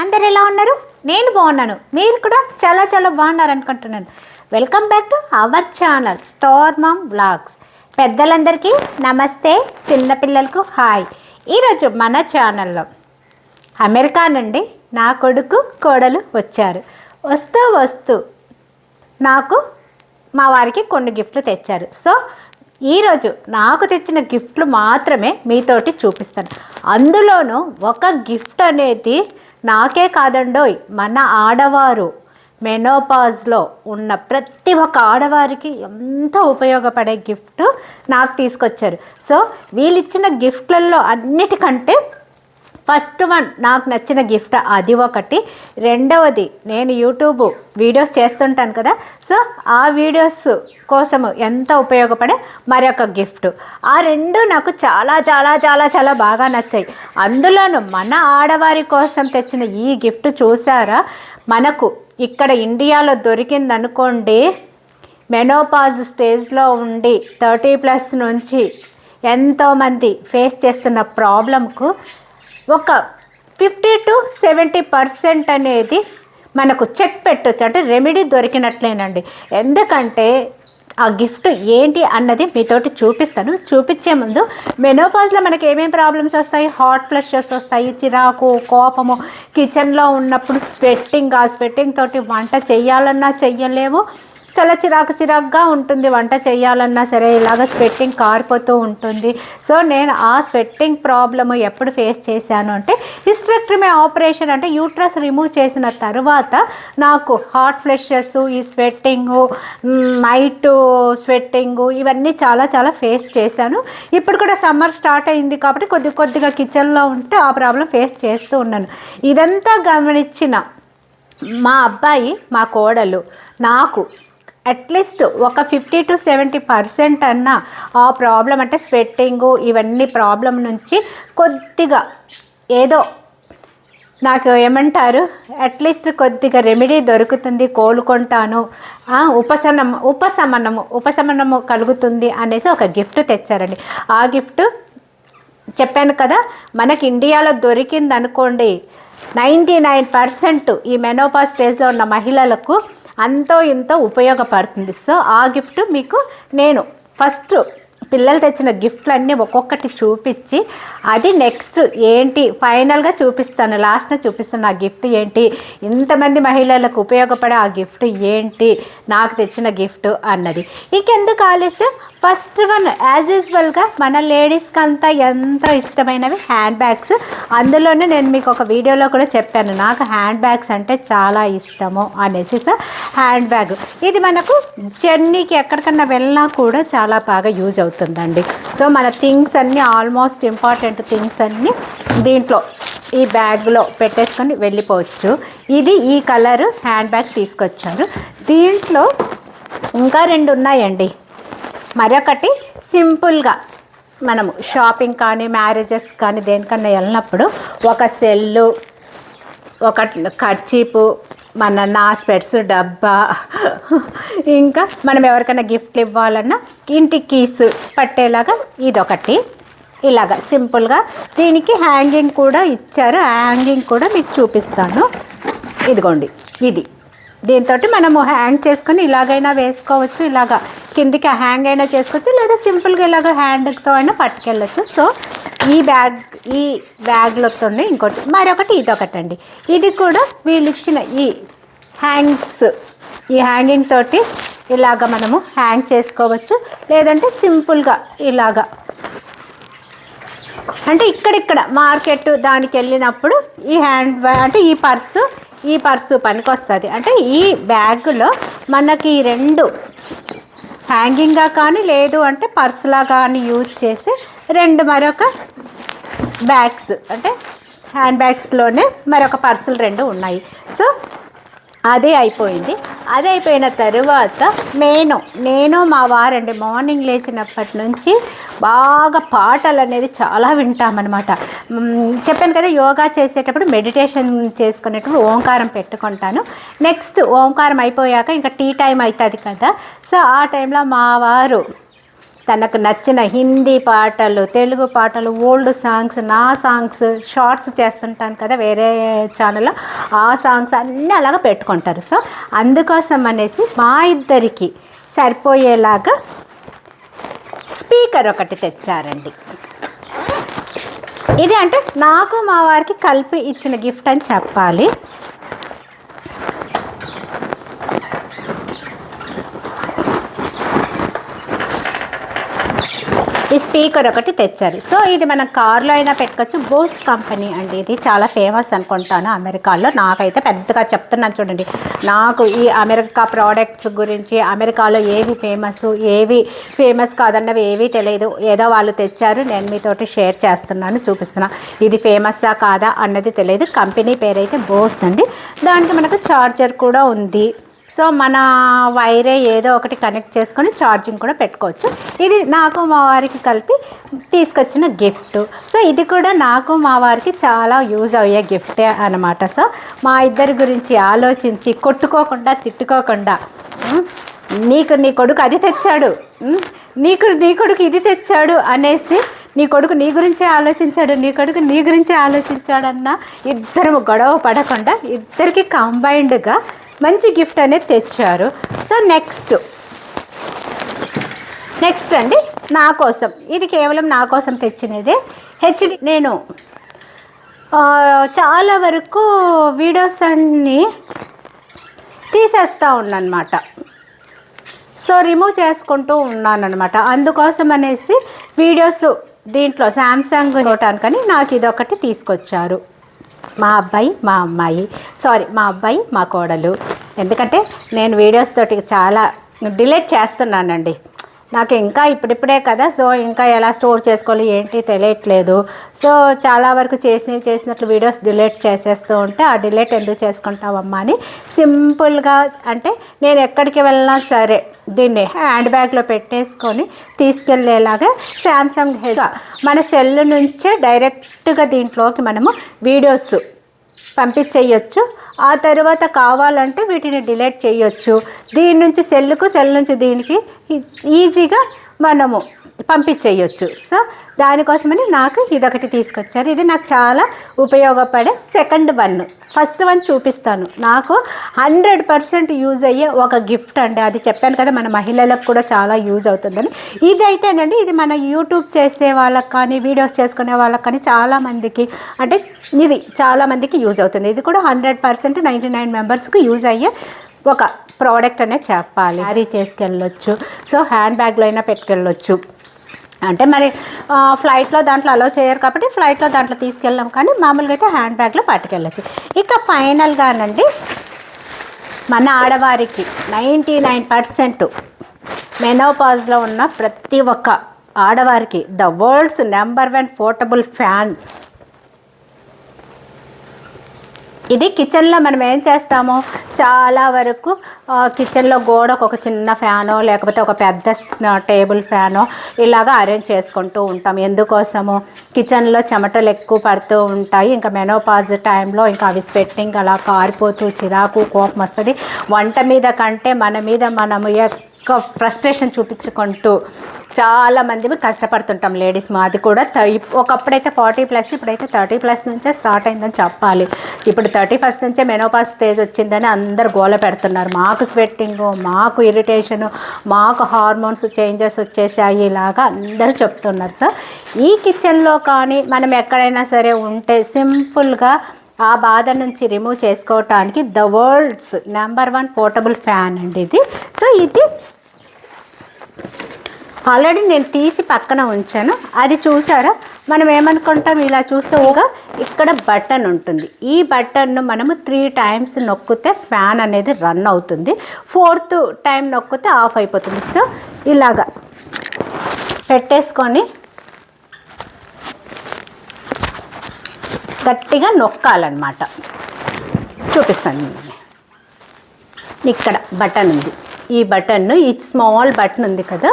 అందరు ఎలా ఉన్నారు? నేను బాగున్నాను. మీరు కూడా చాలా చాలా బాగున్నారు అనుకుంటున్నాను. Welcome back to our channel star mom blogs పెద్దలందరికీ నమస్తే. చిన్నపిల్లలకు హాయ్. ఈరోజు మన ఛానల్లో అమెరికా నుండి నా కొడుకు కోడలు వచ్చారు. వస్తూ వస్తూ నాకు మా వారికి కొన్ని గిఫ్ట్లు తెచ్చారు. సో ఈరోజు నాకు తెచ్చిన గిఫ్ట్లు మాత్రమే మీతోటి చూపిస్తాను. అందులోనూ ఒక గిఫ్ట్ అనేది నాకే కాదండోయ్ మన ఆడవారు మెనోపాజ్లో ఉన్న ప్రతి ఒక్క ఆడవారికి ఎంత ఉపయోగపడే గిఫ్ట్ నాకు తీసుకొచ్చారు. సో వీళ్ళిచ్చిన గిఫ్ట్లలో అన్నిటికంటే ఫస్ట్ వన్ నాకు నచ్చిన గిఫ్ట్ అది ఒకటి. రెండవది నేను యూట్యూబ్ వీడియోస్ చేస్తుంటాను కదా. సో ఆ వీడియోస్ కోసము ఎంత ఉపయోగపడే మరొక గిఫ్ట్. ఆ రెండు నాకు చాలా చాలా చాలా చాలా బాగా నచ్చాయి. అందులోనూ మన ఆడవారి కోసం తెచ్చిన ఈ గిఫ్ట్ చూసారా? మనకు ఇక్కడ ఇండియాలో దొరికిందనుకోండి మెనోపాజ్ స్టేజ్లో ఉండి థర్టీ ప్లస్ నుంచి ఎంతోమంది ఫేస్ చేస్తున్న ప్రాబ్లంకు ఒక ఫిఫ్టీ టు సెవెంటీ పర్సెంట్ అనేది మనకు చెక్ పెట్టొచ్చు. అంటే రెమెడీ దొరికినట్లేనండి. ఎందుకంటే ఆ గిఫ్ట్ ఏంటి అన్నది మీతోటి చూపిస్తాను. చూపించే ముందు మెనోపాజ్లో మనకి ఏమేమి ప్రాబ్లమ్స్ వస్తాయి? హాట్ ఫ్లషెస్ వస్తాయి. చిరాకు కోపము కిచెన్లో ఉన్నప్పుడు స్వెట్టింగ్ ఆ స్వెట్టింగ్ తోటి వంట చేయాలన్నా చెయ్యలేము. చాలా చిరాకు చిరాకుగా ఉంటుంది వంట చేయాలన్నా సరే ఇలాగ స్వెట్టింగ్ కారిపోతూ ఉంటుంది. సో నేను ఆ స్వెట్టింగ్ ప్రాబ్లమ్ ఎప్పుడు ఫేస్ చేశాను అంటే హిస్ట్రెక్టమీ ఆపరేషన్ అంటే యూట్రస్ రిమూవ్ చేసిన తర్వాత నాకు హాట్ ఫ్లెషెస్ ఈ స్వెట్టింగు నైట్ స్వెట్టింగు ఇవన్నీ చాలా చాలా ఫేస్ చేశాను. ఇప్పుడు కూడా సమ్మర్ స్టార్ట్ అయింది కాబట్టి కొద్ది కొద్దిగా కిచెన్లో ఉంటే ఆ ప్రాబ్లం ఫేస్ చేస్తూ ఉన్నాను. ఇదంతా గమనించిన మా అబ్బాయి మా కోడలు నాకు అట్లీస్ట్ ఒక ఫిఫ్టీ టు సెవెంటీ పర్సెంట్ అన్న ఆ ప్రాబ్లం అంటే స్వెట్టింగు ఇవన్నీ ప్రాబ్లం నుంచి కొద్దిగా ఏదో నాకు ఏమంటారు? అట్లీస్ట్ కొద్దిగా రెమెడీ దొరుకుతుంది కోలుకుంటాను. ఆ, ఉపశమనం ఉపశమనము ఉపశమనము కలుగుతుంది అనేసి ఒక గిఫ్ట్ తెచ్చారండి. ఆ గిఫ్ట్ చెప్పాను కదా మనకి ఇండియాలో దొరికింది అనుకోండి నైంటీ నైన్ పర్సెంట్ ఈ మెనోపా స్టేజ్లో ఉన్న మహిళలకు అంతో ఇంతో ఉపయోగపడుతుంది. సో ఆ గిఫ్ట్ మీకు నేను ఫస్ట్ పిల్లలు తెచ్చిన గిఫ్ట్లన్నీ ఒక్కొక్కటి చూపించి అది నెక్స్ట్ ఏంటి ఫైనల్గా చూపిస్తాను లాస్ట్న చూపిస్తాను ఆ గిఫ్ట్ ఏంటి ఇంతమంది మహిళలకు ఉపయోగపడే ఆ గిఫ్ట్ ఏంటి నాకు తెచ్చిన గిఫ్ట్ అన్నది. ఇంకెందుకు ఆలస్యం? ఫస్ట్ వన్ యాజ్ యూజువల్గా మన లేడీస్కి అంతా ఎంతో ఇష్టమైనవి హ్యాండ్ బ్యాగ్స్ అందులోనే నేను మీకు ఒక వీడియోలో కూడా చెప్పాను నాకు హ్యాండ్ బ్యాగ్స్ అంటే చాలా ఇష్టము అనేసి సో హ్యాండ్ బ్యాగ్ ఇది మనకు జర్నీకి ఎక్కడికన్నా వెళ్ళినా కూడా చాలా బాగా యూజ్ అవుతుందండి. సో మన థింగ్స్ అన్నీ ఆల్మోస్ట్ ఇంపార్టెంట్ థింగ్స్ అన్నీ దీంట్లో ఈ బ్యాగ్లో పెట్టేసుకొని వెళ్ళిపోవచ్చు. ఇది ఈ కలర్ హ్యాండ్ బ్యాగ్ తీసుకొచ్చారు. దీంట్లో ఇంకా రెండు ఉన్నాయండి. మరొకటి సింపుల్గా మనము షాపింగ్ కానీ మ్యారేజెస్ కానీ దేనికన్నా వెళ్ళినప్పుడు ఒక సెల్లు ఒక కర్చీపు మన నా స్పెట్స్ డబ్బా ఇంకా మనం ఎవరికైనా గిఫ్ట్లు ఇవ్వాలన్నా ఇంటి కీస్ పట్టేలాగా ఇదొకటి. ఇలాగా సింపుల్గా దీనికి హ్యాంగింగ్ కూడా ఇచ్చారు. హ్యాంగింగ్ కూడా మీకు చూపిస్తాను. ఇదిగోండి ఇది. దీంతో మనము హ్యాంగ్ చేసుకొని ఇలాగైనా వేసుకోవచ్చు. ఇలాగా కిందికి హ్యాంగ్ అయినా చేసుకోవచ్చు లేదా సింపుల్గా ఇలాగ హ్యాండ్తో అయినా పట్టుకెళ్ళచ్చు. సో ఈ బ్యాగ్ ఈ బ్యాగ్లతోనే ఇంకోటి. మరొకటి ఇదొకటి అండి ఇది కూడా వీళ్ళు ఇచ్చిన ఈ హ్యాంగ్స్ ఈ హ్యాంగింగ్ తోటి ఇలాగ మనము హ్యాంగ్ చేసుకోవచ్చు. లేదంటే సింపుల్గా ఇలాగ. అంటే ఇక్కడిక్కడ మార్కెట్ దానికి వెళ్ళినప్పుడు ఈ హ్యాండ్ బ్యాగ్ అంటే ఈ పర్సు ఈ పర్సు పనికొస్తుంది. అంటే ఈ బ్యాగ్లో మనకి ఈ రెండు హ్యాంగింగ్గా కానీ లేదు అంటే పర్స్లా కానీ యూజ్ చేసి రెండు మరొక బ్యాగ్స్ అంటే హ్యాండ్ బ్యాగ్స్లోనే మరొక పర్సులు రెండు ఉన్నాయి. సో అదే అయిపోయింది. అదే అయిపోయిన తర్వాత నేను నేను మా వారండి మార్నింగ్ లేచినప్పటి నుంచి బాగా పాటలు అనేది చాలా వింటామన్నమాట. చెప్పాను కదా యోగా చేసేటప్పుడు మెడిటేషన్ చేసుకునేటప్పుడు ఓంకారం పెట్టుకుంటాను. నెక్స్ట్ ఓంకారం అయిపోయాక ఇంకా టీ టైం అవుతుంది కదా. సో ఆ టైంలో మా వారు తనకు నచ్చిన హిందీ పాటలు తెలుగు పాటలు ఓల్డ్ సాంగ్స్ నా సాంగ్స్ షార్ట్స్ చేస్తుంటాను కదా వేరే ఛానల్లో ఆ సాంగ్స్ అన్నీ అలాగా పెట్టుకుంటారు. సో అందుకోసం అనేసి మా ఇద్దరికి సరిపోయేలాగా స్పీకర్ ఒకటి తెచ్చారండి. ఇది అంటే నాకు మా వారికి కలిపి ఇచ్చిన గిఫ్ట్ అని చెప్పాలి. స్పీకర్ ఒకటి తెచ్చారు. సో ఇది మనం కార్లో అయినా పెట్టుకోవచ్చు బోస్ కంపెనీ అండి ఇది. చాలా ఫేమస్ అనుకుంటాను అమెరికాలో. నాకైతే పెద్దగా చెప్తున్నాను చూడండి. నాకు ఈ అమెరికా ప్రోడక్ట్స్ గురించి అమెరికాలో ఏవి ఫేమస్ ఏవి ఫేమస్ కాదన్నవి ఏవి తెలియదు ఏదో వాళ్ళు తెచ్చారు. నేను మీతోటి షేర్ చేస్తున్నాను చూపిస్తున్నాను ఇది ఫేమస్సా కాదా అన్నది తెలియదు కంపెనీ పేరైతే బోస్ అండి. దానికి మనకు చార్జర్ కూడా ఉంది. సో మన వైరే ఏదో ఒకటి కనెక్ట్ చేసుకొని ఛార్జింగ్ కూడా పెట్టుకోవచ్చు. ఇది నాకు మా వారికి కలిపి తీసుకొచ్చిన గిఫ్ట్ సో ఇది కూడా నాకు మా వారికి చాలా యూజ్ అయ్యే గిఫ్టే అనమాట సో మా ఇద్దరి గురించి ఆలోచించి కొట్టుకోకుండా తిట్టుకోకుండా నీకు నీ కొడుకు అది తెచ్చాడు నీకు నీ కొడుకు ఇది తెచ్చాడు అనేసి నీ కొడుకు నీ గురించే ఆలోచించాడు నీ కొడుకు నీ గురించే ఆలోచించాడన్న ఇద్దరు గొడవ పడకుండా ఇద్దరికి కంబైన్డ్గా మంచి గిఫ్ట్ అనేది తెచ్చారు. So next. నెక్స్ట్ అండి నా కోసం. ఇది కేవలం నా కోసం తెచ్చినదే. హెచ్డి నేను చాలా వరకు వీడియోస్ అన్నీ తీసేస్తూ ఉన్నానమాట సో రిమూవ్ చేసుకుంటూ ఉన్నాను అనమాట అందుకోసం అనేసి వీడియోస్ దీంట్లో శాంసంగ్ చూడటానికని నాకు ఇదొకటి తీసుకొచ్చారు. మా అబ్బాయి మా అమ్మాయి సారీ మా అబ్బాయి మా కోడలు. ఎందుకంటే నేను వీడియోస్ తోటి చాలా డిలేట్ చేస్తున్నానండి. నాకు ఇంకా ఇప్పుడిప్పుడే కదా సో ఇంకా ఎలా స్టోర్ చేసుకోవాలి ఏంటి తెలియట్లేదు. సో చాలా వరకు చేసినవి చేసినట్లు వీడియోస్ డిలీట్ చేసేస్తూ ఉంటే ఆ డిలీట్ ఎందుకు చేసుకుంటావమ్మా అని సింపుల్గా అంటే నేను ఎక్కడికి వెళ్ళినా సరే దీన్ని హ్యాండ్ బ్యాగ్లో పెట్టేసుకొని తీసుకెళ్ళేలాగా శాంసంగ్ హెచ్ మన సెల్ నుంచే డైరెక్ట్గా దీంట్లోకి మనము వీడియోస్ పంపించేయచ్చు. ఆ తర్వాత కావాలంటే వీటిని డిలీట్ చేయొచ్చు. దీని నుంచి సెల్కు సెల్ నుంచి దీనికి ఈ- ఈజీగా మనము పంపించేయచ్చు. సో దానికోసమని నాకు ఇదొకటి తీసుకొచ్చారు. ఇది నాకు చాలా ఉపయోగపడే సెకండ్ వన్. ఫస్ట్ వన్ చూపిస్తాను. నాకు హండ్రెడ్ పర్సెంట్ యూజ్ అయ్యే ఒక గిఫ్ట్ అండి. అది చెప్పాను కదా మన మహిళలకు కూడా చాలా యూజ్ అవుతుందని. ఇది అయితేనండి ఇది మన యూట్యూబ్ చేసే వాళ్ళకి కానీ వీడియోస్ చేసుకునే వాళ్ళకి కానీ చాలామందికి అంటే ఇది చాలామందికి యూజ్ అవుతుంది. ఇది కూడా హండ్రెడ్ పర్సెంట్ నైంటీ నైన్ మెంబర్స్కి యూజ్ అయ్యే ఒక ప్రోడక్ట్ అనే చెప్పాలి. క్యారీ చేసుకెళ్ళొచ్చు. సో హ్యాండ్ బ్యాగ్లో అయినా పెట్టుకెళ్ళొచ్చు. అంటే మరి ఫ్లైట్లో దాంట్లో అలో చేయరు కాబట్టి ఫ్లైట్లో దాంట్లో తీసుకెళ్ళాం కానీ మామూలుగా అయితే హ్యాండ్ బ్యాగ్లో పట్టుకెళ్ళచ్చు ఇక ఫైనల్గానండి మన ఆడవారికి నైంటీ నైన్ పర్సెంట్ మెనోపాజ్లో ఉన్న ప్రతి ఒక్క ఆడవారికి the world's number one portable fan ఇది కిచెన్లో మనం ఏం చేస్తాము? చాలా వరకు కిచెన్లో గోడకు ఒక చిన్న ఫ్యానో లేకపోతే ఒక పెద్ద టేబుల్ ఫ్యానో ఇలాగా అరేంజ్ చేసుకుంటూ ఉంటాం. ఎందుకోసము? కిచెన్లో చెమటలు ఎక్కువ పడుతూ ఉంటాయి. ఇంకా మెనోపాజ్ టైంలో ఇంకా అవి స్వెట్టింగ్ అలా కారిపోతూ చిరాకు కోపం వస్తుంది. వంట మీద కంటే మన మీద మనము ఫ్రస్ట్రేషన్ చూపించుకుంటూ చాలా మంది కష్టపడుతుంటాం లేడీస్ మాది కూడా. ఒకప్పుడైతే ఫార్టీ ప్లస్ ఇప్పుడైతే థర్టీ ప్లస్ నుంచే స్టార్ట్ అయిందని చెప్పాలి. ఇప్పుడు థర్టీ ఫస్ట్ నుంచే మెనోపాస్ స్టేజ్ వచ్చిందని అందరు గోల పెడుతున్నారు. మాకు స్వెట్టింగు మాకు ఇరిటేషను మాకు హార్మోన్స్ చేంజెస్ వచ్చేసాయి ఇలాగా అందరూ చెప్తున్నారు సార్. ఈ కిచెన్లో కానీ మనం ఎక్కడైనా సరే ఉంటే సింపుల్గా ఆ బాధ నుంచి రిమూవ్ చేసుకోవటానికి the world's number one portable fan అండి ఇది. సో ఇది ఆల్రెడీ నేను తీసి పక్కన ఉంచాను. అది చూసారా? మనం ఏమనుకుంటాం? ఇలా చూస్తే ఒక ఇక్కడ బటన్ ఉంటుంది. ఈ బటన్ను మనము త్రీ టైమ్స్ నొక్కితే ఫ్యాన్ అనేది రన్ అవుతుంది. ఫోర్త్ టైం నొక్కితే ఆఫ్ అయిపోతుంది. సో ఇలాగా పెట్టేసుకొని గట్టిగా నొక్కాలన్నమాట. చూపిస్తాను నేను. ఇక్కడ బటన్ ఉంది. ఈ బటన్ను ఈ స్మాల్ బటన్ ఉంది కదా.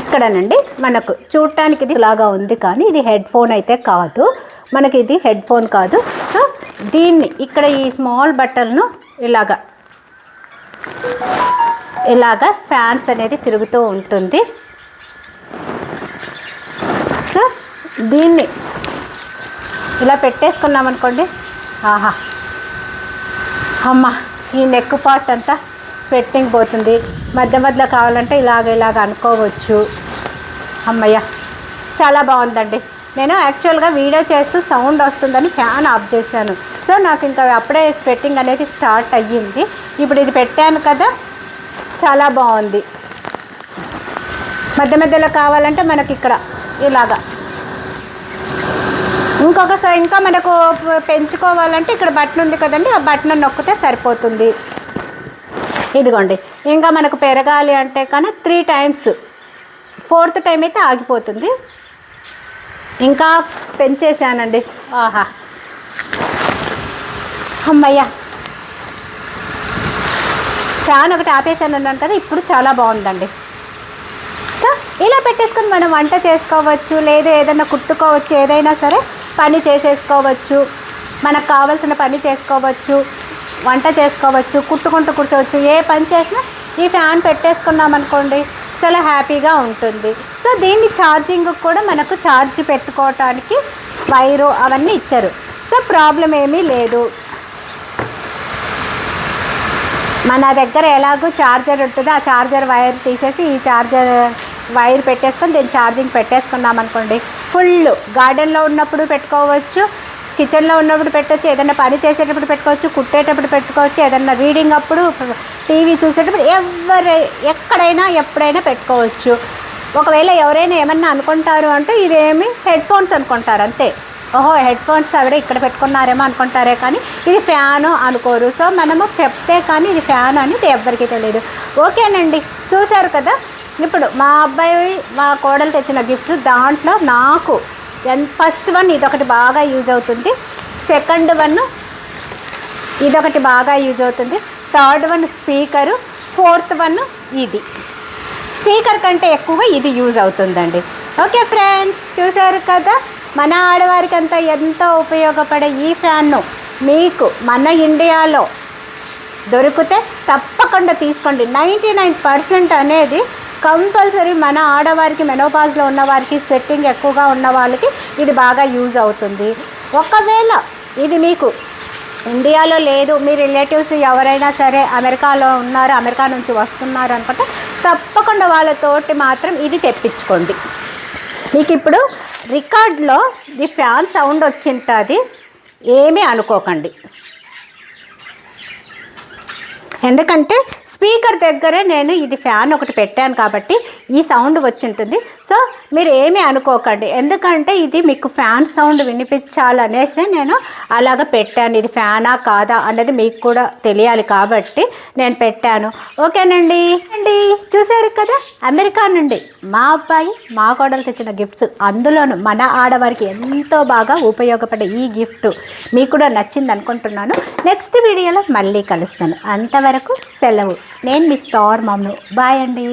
ఇక్కడనండి మనకు చూడటానికి ఇది ఇలాగా ఉంది కానీ ఇది హెడ్ ఫోన్ అయితే కాదు. మనకి ఇది హెడ్ ఫోన్ కాదు. సో దీన్ని ఇక్కడ ఈ స్మాల్ బటన్ను ఇలాగా ఇలాగా ఫ్యాన్స్ అనేది తిరుగుతూ ఉంటుంది. సో దీన్ని ఇలా పెట్టేసుకున్నాం అనుకోండి. ఆహా. అమ్మ ఈ నెక్ పార్ట్ అంతా స్వెట్టింగ్ పోతుంది. మధ్య మధ్యలో కావాలంటే ఇలాగ ఇలాగ అనుకోవచ్చు. అమ్మయ్య చాలా బాగుందండి. నేను యాక్చువల్గా వీడియో చేస్తూ సౌండ్ వస్తుందని ఫ్యాన్ ఆఫ్ చేశాను. సో నాకు ఇంకా అప్పుడే స్వెట్టింగ్ అనేది స్టార్ట్ అయ్యింది. ఇప్పుడు ఇది పెట్టాను కదా చాలా బాగుంది. మధ్య మధ్యలో కావాలంటే మనకి ఇక్కడ ఇలాగా ఇంకొక ఇంకా మనకు పెంచుకోవాలంటే ఇక్కడ బటన్ ఉంది కదండి ఆ బటన్ నొక్కితే సరిపోతుంది. ఇదిగోండి ఇంకా మనకు పెరగాలి అంటే కానీ త్రీ టైమ్స్ ఫోర్త్ టైం అయితే ఆగిపోతుంది. ఇంకా పెంచేసానండి. ఆహా. అమ్మయ్య. ఫ్యాన్ ఒకటి ఆపేసాను అన్నాను కదా ఇప్పుడు చాలా బాగుందండి. సో ఇలా పెట్టేసుకొని మనం వంట చేసుకోవచ్చు లేదా ఏదైనా కుట్టుకోవచ్చు ఏదైనా సరే పని చేసేసుకోవచ్చు మనకు కావాల్సిన పని చేసుకోవచ్చు వంట చేసుకోవచ్చు కుట్టుకుంటూ కూర్చోవచ్చు ఏ పని చేసినా ఈ ఫ్యాన్ పెట్టేసుకున్నాం అనుకోండి చాలా హ్యాపీగా ఉంటుంది. సో దీన్ని ఛార్జింగ్ కూడా మనకు ఛార్జ్ పెట్టుకోవటానికి వైరు అవన్నీ ఇచ్చారు. సో ప్రాబ్లం ఏమీ లేదు. మన దగ్గర ఎలాగో ఛార్జర్ ఉంటుందో ఆ ఛార్జర్ వైర్ తీసేసి ఈ ఛార్జర్ వైర్ పెట్టేసుకొని దీన్ని ఛార్జింగ్ పెట్టేసుకున్నాం అనుకోండి ఫుల్ గార్డెన్లో ఉన్నప్పుడు పెట్టుకోవచ్చు కిచెన్లో ఉన్నప్పుడు పెట్టవచ్చు ఏదైనా పని చేసేటప్పుడు పెట్టుకోవచ్చు కుట్టేటప్పుడు పెట్టుకోవచ్చు ఏదైనా రీడింగ్ అప్పుడు టీవీ చూసేటప్పుడు ఎవరు ఎక్కడైనా ఎప్పుడైనా పెట్టుకోవచ్చు. ఒకవేళ ఎవరైనా ఏమన్నా అనుకుంటారు అంటే ఇదేమి హెడ్ ఫోన్స్ అనుకుంటారు అంతే. ఓహో హెడ్ ఫోన్స్ ఆవిడ ఇక్కడ పెట్టుకున్నారేమో అనుకుంటారే కానీ ఇది ఫ్యాను అనుకోరు. సో మనము చెప్తే కానీ ఇది ఫ్యాన్ అనేది ఎవ్వరికీ తెలియదు ఓకేనండి చూశారు కదా? ఇప్పుడు మా అబ్బాయి మా కోడలు తెచ్చిన గిఫ్ట్ దాంట్లో నాకు ఫస్ట్ వన్ ఇదొకటి బాగా యూజ్ అవుతుంది. సెకండ్ వన్ ఇదొకటి బాగా యూజ్ అవుతుంది. Third one speaker. Fourth one ఇది. స్పీకర్ కంటే ఎక్కువగా ఇది యూజ్ అవుతుందండి. ఓకే ఫ్రెండ్స్ చూశారు కదా? మన ఆడవారికి అంతా ఎంతో ఉపయోగపడే ఈ ఫ్యాన్ను మీకు మన ఇండియాలో దొరికితే తప్పకుండా తీసుకోండి. నైంటీ నైన్ పర్సెంట్ అనేది కంపల్సరీ మన ఆడవారికి మెనోపాజ్లో ఉన్న వారికి స్వెట్టింగ్ ఎక్కువగా ఉన్న వాళ్ళకి ఇది బాగా యూజ్ అవుతుంది. ఒకవేళ ఇది మీకు ఇండియాలో లేదు మీ రిలేటివ్స్ ఎవరైనా సరే అమెరికాలో ఉన్నారు అమెరికా నుంచి వస్తున్నారు అనుకుంటే తప్పకుండా వాళ్ళతోటి మాత్రం ఇది తెప్పించుకోండి. మీకు ఇప్పుడు రికార్డ్లో ది ఫ్యాన్ సౌండ్ వచ్చింటుంది ఏమీ అనుకోకండి. ఎందుకంటే స్పీకర్ దగ్గరే నేను ఇది ఫ్యాన్ ఒకటి పెట్టాను కాబట్టి ఈ సౌండ్ వచ్చి ఉంటుంది సో మీరు ఏమీ అనుకోకండి. ఎందుకంటే ఇది మీకు ఫ్యాన్ సౌండ్ వినిపించాలనేసి నేను అలాగ పెట్టాను. ఇది ఫ్యానా కాదా అనేది మీకు కూడా తెలియాలి కాబట్టి నేను పెట్టాను. ఓకేనండి? అండి చూసారు కదా? అమెరికా నుండి మా అబ్బాయి మా కోడలు తెచ్చిన గిఫ్ట్స్. అందులోనూ మన ఆడవారికి ఎంతో బాగా ఉపయోగపడే ఈ గిఫ్ట్ మీకు కూడా నచ్చింది అనుకుంటున్నాను నెక్స్ట్ వీడియోలో మళ్ళీ కలుస్తాను. అంతవరకు సెలవు. నేను మీ స్టార్ మమ్మీ. బాయ్ అండి.